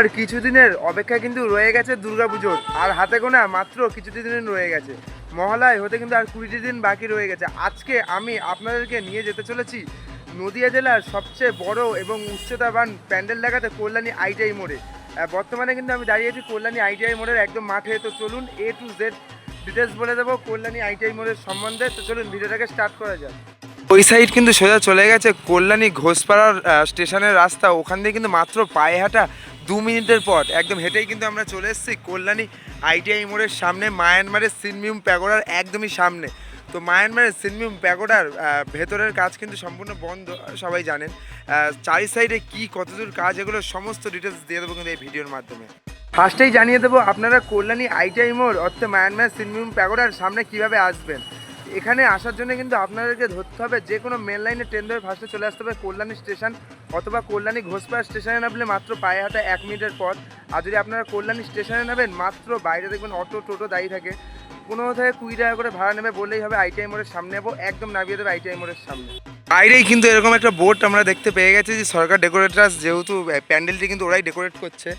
আর কিছুদিনের অপেক্ষা কিন্তু রয়ে গেছে দুর্গাপুজোর। আর হাতে গোনা মাত্র কিছুদিন রয়ে গেছে। মহালয় হতে কিন্তু আর কুড়িটি দিন বাকি রয়ে গেছে। আজকে আমি আপনাদেরকে নিয়ে যেতে চলেছি নদিয়া জেলার সবচেয়ে বড় এবং উচ্চতাবান প্যান্ডেল দেখাতে কল্যাণী আইটিআই মোড়ে। বর্তমানে কিন্তু আমি দাঁড়িয়ে আছি কল্যাণী আইটিআই মোড়ের একদম মাঠে। তো চলুন এ টু জেড ডিটেলস বলে দেবো কল্যাণী আইটিআই মোড়ের সম্বন্ধে। তো চলুন ভিডিওটাকে স্টার্ট করা যাক। ওই সাইড কিন্তু সোজা চলে গেছে কল্যাণী ঘোষপাড়ার স্টেশনের রাস্তা। ওখান দিয়ে কিন্তু মাত্র পায়ে হাঁটা দু মিনিটের পর একদম হেঁটেই কিন্তু আমরা চলে এসেছি কল্যাণী আইটিআই মোড়ের সামনে, মায়ানমারের সিনমিউম প্যাগোডার একদমই সামনে। তো মায়ানমারের সিনমিউম প্যাগোডার ভেতরের কাজ কিন্তু সম্পূর্ণ বন্ধ, সবাই জানেন। চারি সাইডে কী, কতদূর কাজ, এগুলো সমস্ত ডিটেলস দিয়ে দেবো কিন্তু এই ভিডিওর মাধ্যমে। ফার্স্টেই জানিয়ে দেবো আপনারা কল্যাণী আইটিআই মোড় অর্থাৎ মায়ানমার সিনমিউম প্যাগোডার সামনে কীভাবে আসবেন। এখানে আসার জন্য কিন্তু আপনাদেরকে ধরতে হবে যে কোনো মেন লাইনে ট্রেন ধরে ফার্স্টে চলে আসতে হবে কল্যাণী স্টেশন অথবা কল্যাণী ঘোষপাড়া স্টেশনে নামলে মাত্র পায়ে হাঁটা এক মিনিটের পর আর যদি আপনারা কল্যাণী স্টেশনে নেবেন মাত্র বাইরে দেখবেন অটো, টোটো দাঁড়িয়ে থাকে। কোনো থেকে কুড়ি টাকা করে ভাড়া নেবে বললেই হবে আইটিআই মোড়ের সামনে যাব, একদম নামিয়ে দেবে আইটিআই মোড়ের সামনে। বাইরেই কিন্তু এরকম একটা বোর্ড আমরা দেখতে পেয়ে গেছি যে সরকার ডেকোরেটার্স যেহেতু প্যান্ডেলটি কিন্তু ওরাই ডেকোরেট করছে।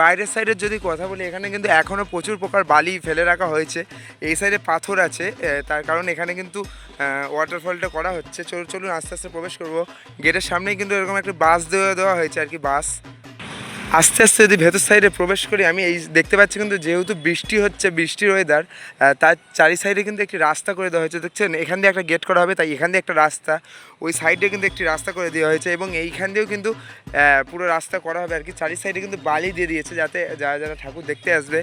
বাইরের সাইডের যদি কথা বলি, এখানে কিন্তু এখনও প্রচুর প্রকার বালি ফেলে রাখা হয়েছে। এই সাইডে পাথর আছে তার কারণ এখানে কিন্তু ওয়াটারফলটা করা হচ্ছে। চলুন চলুন আস্তে আস্তে প্রবেশ করব। গেটের সামনেই কিন্তু এরকম একটা বাস দেওয়া দেওয়া হয়েছে আর কি, বাস। আস্তে আস্তে যদি ভেতর সাইডে প্রবেশ করি, আমি এই দেখতে পাচ্ছি কিন্তু যেহেতু বৃষ্টি হচ্ছে, বৃষ্টির ওয়েদার তার চারি সাইডে কিন্তু একটি রাস্তা করে দেওয়া হয়েছে। দেখছেন, এখান দিয়ে একটা গেট করা হবে, তাই এখান দিয়ে একটা রাস্তা, ওই সাইডে কিন্তু একটি রাস্তা করে দেওয়া হয়েছে এবং এইখান দিয়েও কিন্তু পুরো রাস্তা করা হবে আর কি চারি সাইডে কিন্তু বালি দিয়ে দিয়েছে যাতে যারা যারা ঠাকুর দেখতে আসবে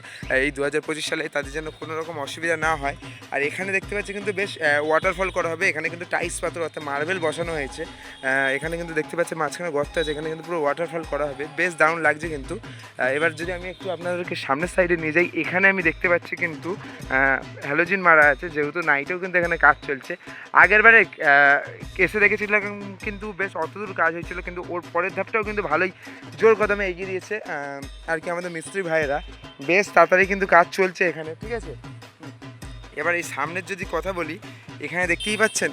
এই দু হাজার পঁচিশ সালে, তাদের জন্য কোনো রকম অসুবিধা না হয়। আর এখানে দেখতে পাচ্ছি কিন্তু বেশ ওয়াটারফল করা হবে। এখানে কিন্তু টাইস পাথর, অর্থাৎ মার্বেল বসানো হয়েছে। এখানে কিন্তু দেখতে পাচ্ছি মাঝখানে গর্ত আছে, এখানে কিন্তু পুরো ওয়াটারফল করা হবে। বেশ দারুণ লাগছে কিন্তু। এবার যদি আমি একটু আপনাদেরকে সামনের সাইডে নিয়ে যাই, এখানে আমি দেখতে পাচ্ছি কিন্তু হ্যালোজিন মারা আছে, যেহেতু নাইটেও কিন্তু এখানে কাজ চলছে। আগের বারে এসে দেখেছিলাম কিন্তু বেশ অতদূর কাজ হয়েছিল, কিন্তু ওর পরের ধাপটাও কিন্তু ভালোই জোর কদমে এগিয়ে দিয়েছে আর কি আমাদের মিস্ত্রি ভাইয়েরা। বেশ তাড়াতাড়ি কিন্তু কাজ চলছে এখানে, ঠিক আছে? এবার এই সামনের যদি কথা বলি, এখানে দেখতেই পাচ্ছেন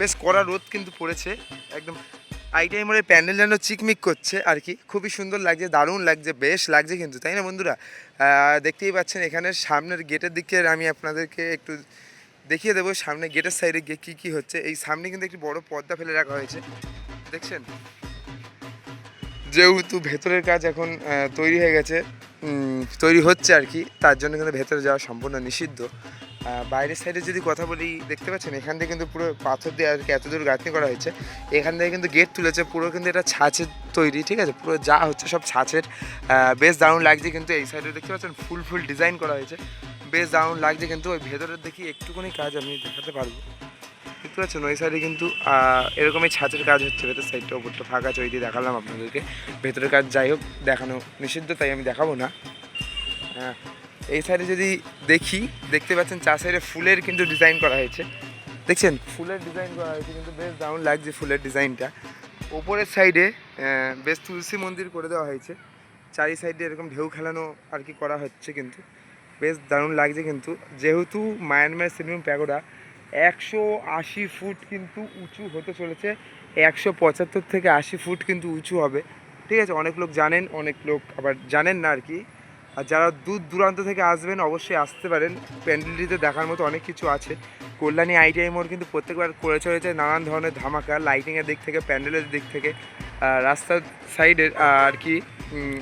বেশ কড়া রোদ কিন্তু পড়েছে, একদম আইটিআই মোড়ে প্যান্ডেল যেন চিকমিক করছে আর কি খুবই সুন্দর লাগছে, দারুণ লাগছে, বেশ লাগছে কিন্তু, তাই না বন্ধুরা? দেখতেই পাচ্ছেন এখানে সামনের গেটের দিকে আমি আপনাদেরকে একটু দেখিয়ে দেবো, সামনে গেটের সাইডে গিয়ে কী কী হচ্ছে। এই সামনে কিন্তু একটি বড় পর্দা ফেলে রাখা হয়েছে। দেখছেন? যেহেতু ভেতরের কাজ এখন তৈরি হয়ে গেছে তৈরি হচ্ছে আর কি তার জন্য কিন্তু ভেতরে যাওয়া সম্পূর্ণ নিষিদ্ধ। বাইরের সাইডে যদি কথা বলি, দেখতে পাচ্ছেন? এখান থেকে কিন্তু পুরো পাথর দিয়ে আর কি এতদূর গাঁথনি করা হয়েছে। এখান থেকে কিন্তু গেট তুলেছে, পুরো কিন্তু এটা ছাঁচের তৈরি, ঠিক আছে? পুরো যা হচ্ছে সব ছাঁচের বেশ দারুণ লাগছে কিন্তু এই সাইডে দেখতে পাচ্ছেন? ফুল ফুল ডিজাইন করা হয়েছে। বেশ দারুণ লাগছে কিন্তু ওই ভেতরের দেখি একটুখানি কাজ আমি দেখাতে পারব। দেখতে পাচ্ছেন? ওই সাইডে কিন্তু এরকমই ছাঁচের কাজ হচ্ছে। ভেতর সাইডটা ওপরটা ফাঁকা আছে দিয়ে দেখালাম আপনাদেরকে। ভেতরের কাজ যাই হোক, দেখানো নিষিদ্ধ, তাই আমি দেখাবো না। হ্যাঁ। এই সাইডে যদি দেখি, দেখতে পাচ্ছেন চার সাইডে ফুলের কিন্তু ডিজাইন করা হয়েছে। দেখছেন? ফুলের ডিজাইন করা হয়েছে, কিন্তু বেশ দারুণ লাগছে ফুলের ডিজাইনটা ওপরের সাইডে বেশ তুলসী মন্দির করে দেওয়া হয়েছে। চারি সাইডে এরকম ঢেউ খেলানো আর কি করা হচ্ছে কিন্তু। বেশ দারুণ লাগছে কিন্তু। যেহেতু মায়ানমার সিনেমা প্যাগোডা একশো আশি ফুট কিন্তু উঁচু হতে চলেছে, একশো পঁচাত্তর থেকে আশি ফুট কিন্তু উঁচু হবে। ঠিক আছে, অনেক লোক জানেন, অনেক লোক আবার জানেন না আর কি। আর যারা দূর দূরান্ত থেকে আসবেন, অবশ্যই আসতে পারেন। প্যান্ডেলটিতে দেখার মতো অনেক কিছু আছে। কল্যাণী আইটিআই মোড় কিন্তু প্রত্যেকবার করে চলেছে নানান ধরনের ধামাকা লাইটিংয়ের দিক থেকে, প্যান্ডেলের দিক থেকে। রাস্তার সাইডের আর কি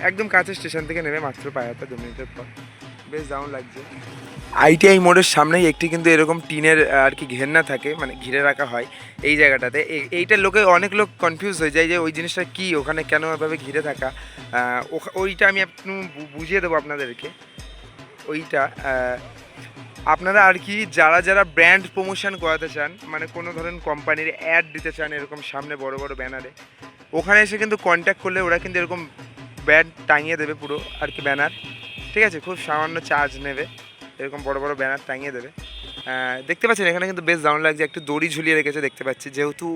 একদম কাছে স্টেশন থেকে নেমে মাত্র পায়ে হাতে দু মিনিটের পর। বেশ দারুণ লাগছে। আইটিআই মোড়ের সামনেই একটি কিন্তু এরকম টিনের আর কি ঘেন্না থাকে মানে ঘিরে রাখা হয় এই জায়গাটাতে। এই- এইটা লোকে অনেক লোক কনফিউজ হয়ে যায় যে ওই জিনিসটা কি, ওখানে কেন এভাবে ঘিরে থাকা? ওইটা আমি একটু বুঝিয়ে দেবো আপনাদেরকে। ওইটা আপনারা আর কি যারা যারা ব্র্যান্ড প্রমোশন করাতে চান মানে কোনো ধরুন কোম্পানির অ্যাড দিতে চান এরকম সামনে বড় বড় ব্যানারে ওখানে এসে কিন্তু কন্ট্যাক্ট করলে ওরা কিন্তু এরকম ব্যান্ড টাঙিয়ে দেবে পুরো আর কি ব্যানার ঠিক আছে? খুব সামান্য চার্জ নেবে। এরকম বড় বড় ব্যানার টাঙিয়ে দেবে। দেখতে পাচ্ছেন, এখানে কিন্তু বেশ দারুণ লাগছে, একটু দড়ি ঝুলিয়ে রেখেছে দেখতে পাচ্ছি। যেহেতু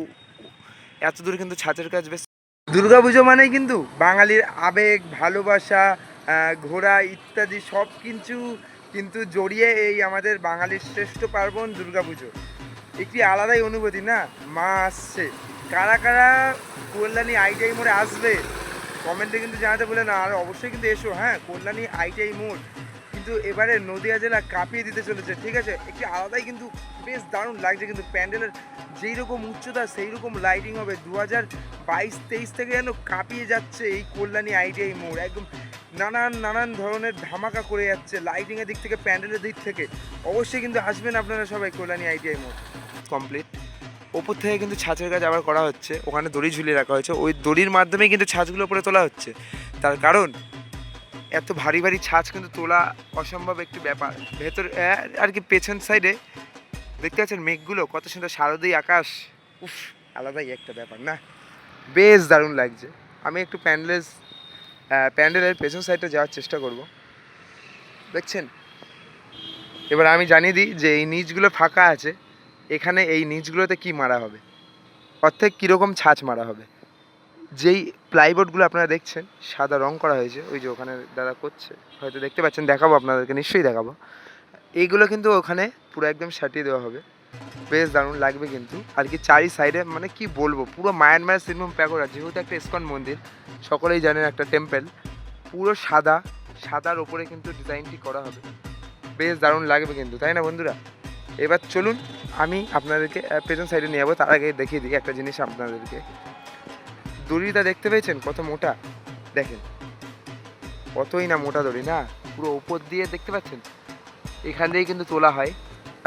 এত দূর কিন্তু ছাঁচের কাজ বেশ দুর্গাপুজো মানেই কিন্তু বাঙালির আবেগ, ভালোবাসা ঘোরা ইত্যাদি সব কিছু কিন্তু জড়িয়ে এই আমাদের বাঙালির শ্রেষ্ঠ পার্বণ দুর্গাপুজো। একটি আলাদাই অনুভূতি না? মা আসছে। কারা কারা কল্যাণী আইটিআই মোড়ে আসবে? কমেন্টে কিন্তু জানাতে বলে না। আর অবশ্যই কিন্তু এসো হ্যাঁ কল্যাণী আইটিআই মোড়। কিন্তু এবারে নদিয়া জেলা কাঁপিয়ে দিতে চলেছে, ঠিক আছে? একটি আলাদাই কিন্তু বেশ দারুণ লাগছে, কিন্তু প্যান্ডেলের যেই রকম উচ্চতা, সেই রকম লাইটিং হবে দু হাজার বাইশ, তেইশ থেকে যেন কাঁপিয়ে যাচ্ছে এই কল্যাণী আইটিআই মোড়। একদম নানান নানান ধরনের ধামাকা করে যাচ্ছে লাইটিংয়ের দিক থেকে, প্যান্ডেলের দিক থেকে। অবশ্যই কিন্তু আসবেন আপনারা সবাই কল্যাণী আইটিআই মোড়। কমপ্লিট ওপর থেকে কিন্তু ছাঁচের কাজ আবার করা হচ্ছে, ওখানে দড়ি ঝুলিয়ে রাখা হয়েছে। ওই দড়ির মাধ্যমেই কিন্তু ছাঁচগুলো উপরে তোলা হচ্ছে। তার কারণ এত ভারী ভারী ছাঁচ কিন্তু তোলা অসম্ভব একটি ব্যাপার। ভেতর আর কি পেছন সাইডে দেখতে পাচ্ছেন মেঘগুলো কত সুন্দর শারদীয় আকাশ। উফ, আলাদাই একটা ব্যাপার, না? বেশ দারুণ লাগছে। আমি একটু প্যান্ডেলের প্যান্ডেলের পেছন সাইডে যাওয়ার চেষ্টা করব। দেখছেন? এবার আমি জানিয়ে দিই যে এই নিচগুলো ফাঁকা আছে, এখানে এই নিচগুলোতে কি মারা হবে? অর্থাৎ কীরকম ছাঁচ মারা হবে? যেই প্লাইবোর্ডগুলো আপনারা দেখছেন, সাদা রং করা হয়েছে, ওই যে ওখানে দাদা করছে। হয়তো দেখতে পাচ্ছেন, দেখাবো আপনাদেরকে, নিশ্চয়ই দেখাবো। এইগুলো কিন্তু ওখানে পুরো একদম সাটিয়ে দেওয়া হবে। বেশ দারুণ লাগবে কিন্তু। আর কি চারি সাইডে মানে কি বলব, পুরো মায়ানমার সিনভূম প্যাগোডা, যেহেতু একটা ইস্কন মন্দির, সকলেই জানেন একটা টেম্পেল পুরো সাদা, সাদার ওপরে কিন্তু ডিজাইনটি করা হবে। বেশ দারুণ লাগবে কিন্তু, তাই না বন্ধুরা? এবার চলুন, আমি আপনাদেরকে পেছন সাইডে নিয়ে যাব, তার আগে দেখিয়ে দিই একটা জিনিস আপনাদেরকে। দড়িটা দেখতে পেয়েছেন? কত মোটা? দেখেন। কতই না মোটা দড়ি, না? পুরো উপর দিয়ে দেখতে পাচ্ছেন? এখান দিয়েই কিন্তু তোলা হয়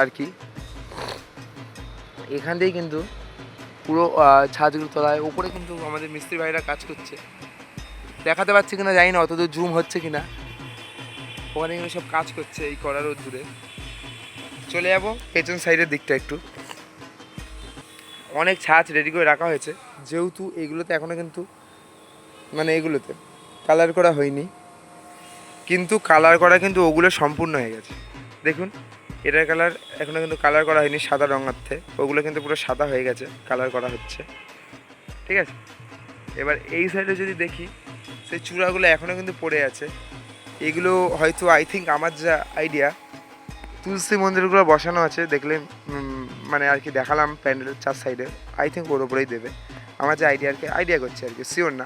আর কি। এখান দিয়েই কিন্তু পুরো ছাদগুলো তোলা হয়। উপরে কিন্তু আমাদের মিস্ত্রি ভাইরা কাজ করছে। দেখাতে পাচ্ছি কিনা জানি না অতদূর জুম হচ্ছে কিনা। ওখানে সব কাজ করছে এই করার দূরে। চলে যাব, পেছন সাইডের দিকটা একটু। অনেক ছাঁচ রেডি করে রাখা হয়েছে। যেহেতু এগুলোতে এখনও কিন্তু মানে এগুলোতে কালার করা হয়নি। কিন্তু কালার করা কিন্তু ওগুলো সম্পূর্ণ হয়ে গেছে। দেখুন, এটার কালার এখনও কিন্তু কালার করা হয়নি সাদা রঙার্থে। ওগুলো কিন্তু পুরো সাদা হয়ে গেছে কালার করা হচ্ছে। ঠিক আছে? এবার এই সাইডে যদি দেখি, সেই চূড়াগুলো এখনও কিন্তু পড়ে আছে। এগুলো হয়তো আই থিঙ্ক আমার যা আইডিয়া তুলসী মন্দিরগুলো বসানো আছে দেখলে মানে আর কি দেখালাম প্যান্ডেলের চার সাইডে। আই থিঙ্ক ওর ওপরেই দেবে। আমার যে আইডিয়া আর কি আইডিয়া করছে আর কি শিওর না।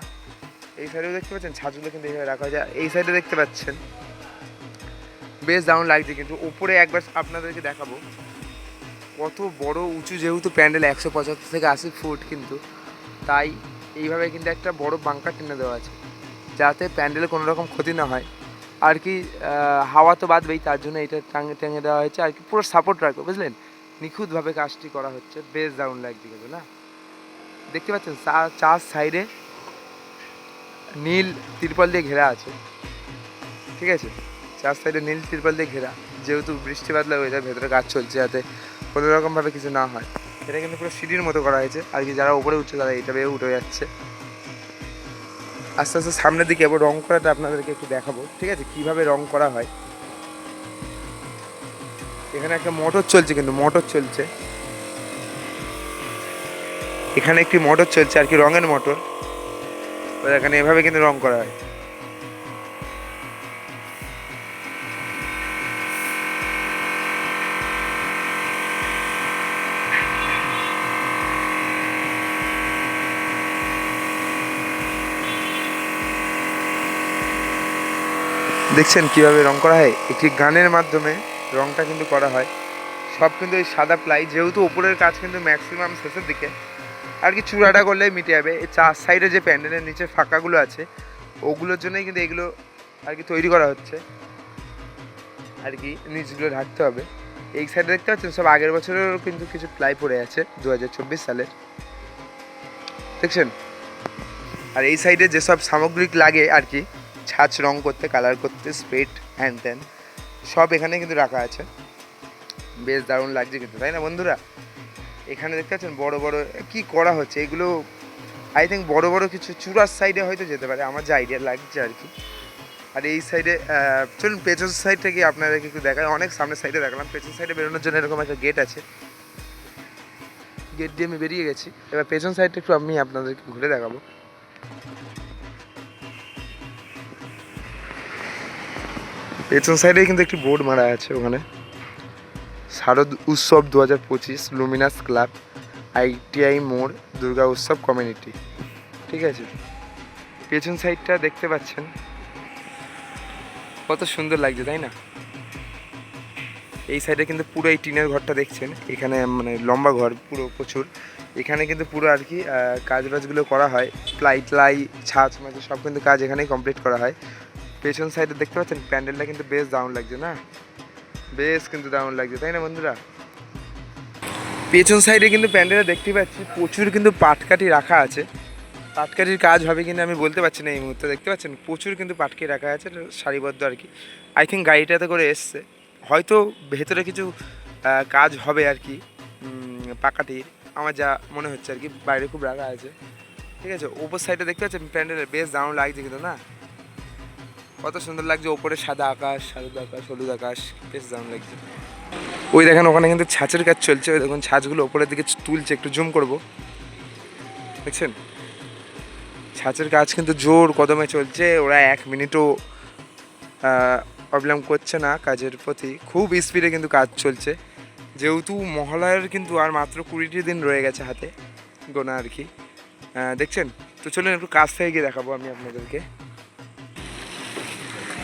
এই সাইডেও দেখতে পাচ্ছেন, ছাদগুলো কিন্তু এইভাবে রাখা যায় এই সাইডে দেখতে পাচ্ছেন, বেশ দারুণ লাগছে কিন্তু। ওপরে একবার আপনাদেরকে দেখাবো। কত বড়, উঁচু যেহেতু প্যান্ডেল, একশো পঁচাত্তর থেকে আশি ফুট কিন্তু। তাই এইভাবে কিন্তু একটা বড় বাঙ্কার টেনে দেওয়া আছে। যাতে প্যান্ডেলে কোনো রকম ক্ষতি না হয়। আর কি হাওয়া তো বাদবেই তার জন্য এটা টাঙে টেঙে দেওয়া হয়েছে। আর কি পুরো সাপোর্ট রাখবে, বুঝলেন? নিখুঁতভাবে কাজটি করা হচ্ছে বেশ দারুণ লাগছে কিন্তু না? দেখতে পাচ্ছেন চার সাইডে নীল তিরপল দিয়ে ঘেরা আছে। ঠিক আছে? চার সাইডে নীল তিরপল দিয়ে ঘেরা। যেহেতু বৃষ্টি বাদলা যায় ভেতরে কাজ চলছে, যাতে কোনো রকমভাবে কিছু না হয়। এটা কিন্তু পুরো সিঁড়ির মতো করা হয়েছে। আর কি যারা উপরে উঠছে, তারা এটা বেয়ে উঠে যাচ্ছে। আস্তে আস্তে সামনের দিকে এবার রং করাটা আপনাদেরকে একটু দেখাবো। ঠিক আছে? কীভাবে রং করা হয়? এখানে একটা মোটর চলছে কিন্তু মোটর চলছে। এখানে একটি মোটর চলছে, আর কি রঙের মোটর। এখানে এভাবে কিন্তু রং করা হয়। দেখছেন কীভাবে রং করা হয়? একটি গানের মাধ্যমে রংটা কিন্তু করা হয়। সব কিন্তু এই সাদা প্লাই, যেহেতু উপরের কাজ কিন্তু ম্যাক্সিমাম শেষের দিকে। আর কি চূড়াটা করলেই মিটে যাবে। এই চার সাইডে যে প্যান্ডেলের নিচে ফাঁকাগুলো আছে, ওগুলোর জন্যই কিন্তু এগুলো আর কি তৈরি করা হচ্ছে। আর কি নিচগুলো ঢাকতে হবে। এই সাইডে দেখতে পাচ্ছেন, সব আগের বছরেরও কিন্তু কিছু প্লাই পড়ে আছে দু হাজার চব্বিশ সালের। দেখছেন? আর এই সাইডে যেসব সামগ্রিক লাগে আর কি ছাঁচ রং করতে কালার করতে স্প্রেড হ্যান্ড ত্যান সব এখানে কিন্তু রাখা আছে। বেশ দারুণ লাগছে কিন্তু, তাই না বন্ধুরা? এখানে দেখতে পাচ্ছেন বড় বড়, কি করা হচ্ছে? এগুলো আই থিঙ্ক বড় বড় কিছু চূড়ার সাইডে হয়তো যেতে পারে, আমার যে আইডিয়া লাগছে আর কি। আর এই সাইডে চলুন পেছন সাইড থেকে আপনাদেরকে একটু দেখায় অনেক সামনের সাইডে দেখালাম পেছন সাইডে বেরোনোর জন্য এরকম একটা গেট আছে। গেট দিয়ে আমি বেরিয়ে গেছি। এবার পেছন সাইডটা একটু আমি আপনাদেরকে ঘুরে দেখাবো। পেছন সাইডে কিন্তু একটি বোর্ড মারা আছে ওখানে। শারদ উৎসব দু হাজার পঁচিশ, লুমিনাস ক্লাব আইটিআই মোড়, দুর্গা উৎসব কমিউনিটি। ঠিক আছে? পেছন সাইডটা দেখতে পাচ্ছেন। কত সুন্দর লাগছে, তাই না? এই সাইডে কিন্তু পুরো এই টিনের ঘরটা দেখছেন। এখানে মানে লম্বা ঘর, পুরো প্রচুর। এখানে কিন্তু পুরো আর কি কাজ বাজগুলো করা হয়। প্লাই ট্লাই ছাঁচ মাছ সব কিন্তু কাজ এখানেই কমপ্লিট করা হয়। পেছন সাইডে দেখতে পাচ্ছেন, প্যান্ডেলটা কিন্তু বেশ দারুণ লাগছে না? বেশ কিন্তু দারুণ লাগছে, তাই না বন্ধুরা? পেছন সাইডে কিন্তু প্যান্ডেলে দেখতে পাচ্ছি, প্রচুর কিন্তু পাটকাঠি রাখা আছে। পাটকাঠির কাজ হবে কিনা আমি বলতে পারছি না এই মুহূর্তে, দেখতে পাচ্ছেন? প্রচুর কিন্তু পাটকি রাখা আছে সারিবদ্ধ আর কি। আই থিঙ্ক গাড়িটাতে করে এসছে। হয়তো ভেতরে কিছু কাজ হবে আর কি পাকাটির আমার যা মনে হচ্ছে আর কি, বাইরে খুব রাখা আছে। ঠিক আছে, ওপর সাইডে দেখতে পাচ্ছেন প্যান্ডেলের বেশ দারুণ লাগছে কিন্তু না? কত সুন্দর লাগছে, ওপরে সাদা আকাশ সাদা আকাশ, হলুদ আকাশ, বেশ দারুণ লাগছে। ওই দেখেন, ওখানে কিন্তু ছাঁচের কাজ চলছে, ওই দেখুন, ছাঁচগুলো ওপরের দিকে তুলছে, একটু জুম করব। দেখছেন? ছাঁচের কাজ কিন্তু জোর কদমে চলছে, ওরা এক মিনিটও প্রবলেম করছে না কাজের প্রতি। খুব স্পিডে কিন্তু কাজ চলছে। যেহেতু মহালয়ার কিন্তু আর মাত্র কুড়িটি দিন রয়ে গেছে হাতে গোনা আর কি। দেখছেন? তো চলুন, একটু কাছ থেকে গিয়ে দেখাবো আমি আপনাদেরকে।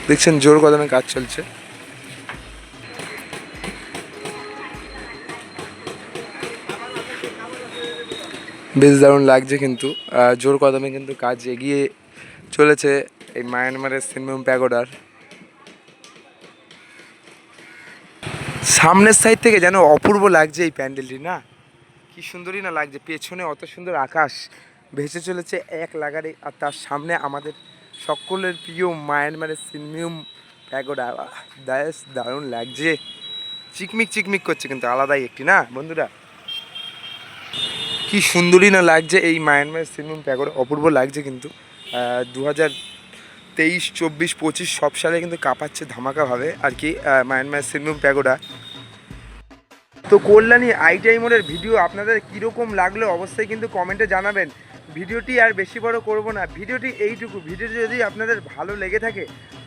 দেখছেন জোর কদমে কাজ চলছে। বেশ দারুণ লাগছে কিন্তু জোর কদমে কিন্তু কাজ এগিয়ে চলেছে এই মায়ানমারের সিনমেম প্যাগোডার। সামনের সাইড থেকে যেন অপূর্ব লাগছে এই প্যান্ডেলটি, না? কি সুন্দরই না লাগছে, পেছনে অত সুন্দর আকাশ, ভেসে চলেছে এক লাগারে, আর তার সামনে আমাদের সকলের প্রিয় মায়ানমারের সিনমিউম প্যাগোডা। দাস দারুণ লাগছে। চিকমিক চিকমিক করছে কিন্তু আলাদাই একটি না বন্ধুরা? কি সুন্দরই না লাগছে এই মায়ানমার সিনেমা প্যাগোডা। অপূর্ব লাগছে কিন্তু। দু হাজার তেইশ চব্বিশ পঁচিশ সব সালে কিন্তু কাঁপাচ্ছে ধামাকাভাবে। আর কি আহ, মায়ানমার সিনেমা প্যাগোডা। তো কল্যাণী আইটিআই মোড়ের ভিডিও আপনাদের কীরকম লাগল অবশ্যই কিন্তু কমেন্টে জানাবেন। ভিডিওটি আর বেশি বড় করব না। ভিডিওটি এইটুকু। ভিডিওটি যদি আপনাদের ভালো লেগে থাকে,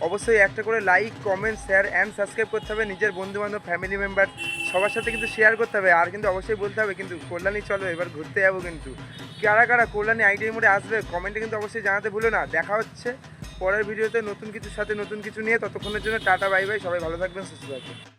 অবশ্যই একটা করে like comment share and subscribe করতে হবে। নিজের বন্ধু বান্ধব ফ্যামিলি মেম্বার সবার সাথে কিন্তু শেয়ার করতে হবে। আর কিন্তু অবশ্যই বলতে হবে, কিন্তু কল্যাণী, চলো এবার ঘুরতে যাব কিন্তু। কারা কারা কল্যাণী আইটিআই মোড়ে আসবে কমেন্টে কিন্তু অবশ্যই জানাতে ভুলো না। দেখা হচ্ছে পরের ভিডিওতে নতুন কিছুর সাথে নতুন কিছু নিয়ে। ততক্ষণের জন্য টাটা বাই বাই সবাই ভালো থাকবেন, সুস্থ থাকবেন।